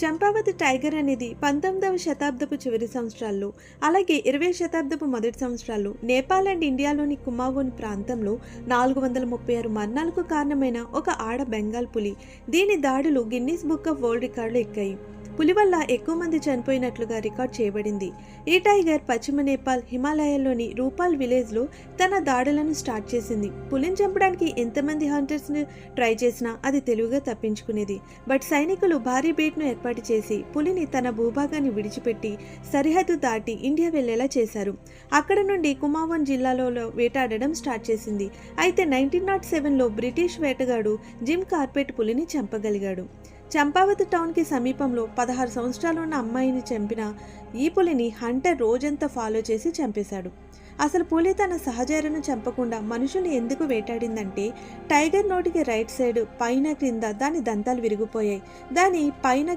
Champavati tiger అనేది పంతొమ్మిదవ శతాబ్దపు చివరి సంవత్సరాల్లో అలాగే ఇరవై శతాబ్దపు మొదటి సంవత్సరాల్లో నేపాల్ అండ్ ఇండియాలోని కుమావోన్ ప్రాంతంలో నాలుగు వందల ముప్పై ఆరు మరణాలకు కారణమైన ఒక ఆడ బెంగాల్ పులి. దీని దాడులు గిన్నీస్ బుక్ ఆఫ్ వరల్డ్ రికార్డులు ఎక్కాయి. పులి వల్ల ఎక్కువ మంది చనిపోయినట్లుగా రికార్డ్ చేయబడింది. ఈ టైగర్ పశ్చిమ నేపాల్ హిమాలయాల్లోని రూపాల్ విలేజ్లో తన దాడులను స్టార్ట్ చేసింది. పులిని చంపడానికి ఎంతమంది హంటర్స్ని ట్రై చేసినా అది తెలివిగా తప్పించుకునేది. బట్ సైనికులు భారీ బేట్ను ఏర్పాటు చేసి పులిని తన భూభాగాన్ని విడిచిపెట్టి సరిహద్దు దాటి ఇండియా వెళ్ళేలా చేశారు. అక్కడ నుండి కుమావన్ జిల్లాలో వేటాడడం స్టార్ట్ చేసింది. అయితే నైన్టీన్ నాట్ సెవెన్లో బ్రిటిష్ వేటగాడు జిమ్ కార్పెట్ పులిని చంపగలిగాడు. చంపావతి టౌన్కి సమీపంలో పదహారు సంవత్సరాలు ఉన్న అమ్మాయిని చంపిన ఈ పులిని హంటర్ రోజంతా ఫాలో చేసి చంపేశాడు. అసలు పులి తన సహచరులను చంపకుండా మనుషుల్ని ఎందుకు వేటాడిందంటే టైగర్ నోటికి రైట్ సైడ్ పైన క్రింద దాని దంతాలు విరిగిపోయాయి. దాని పైన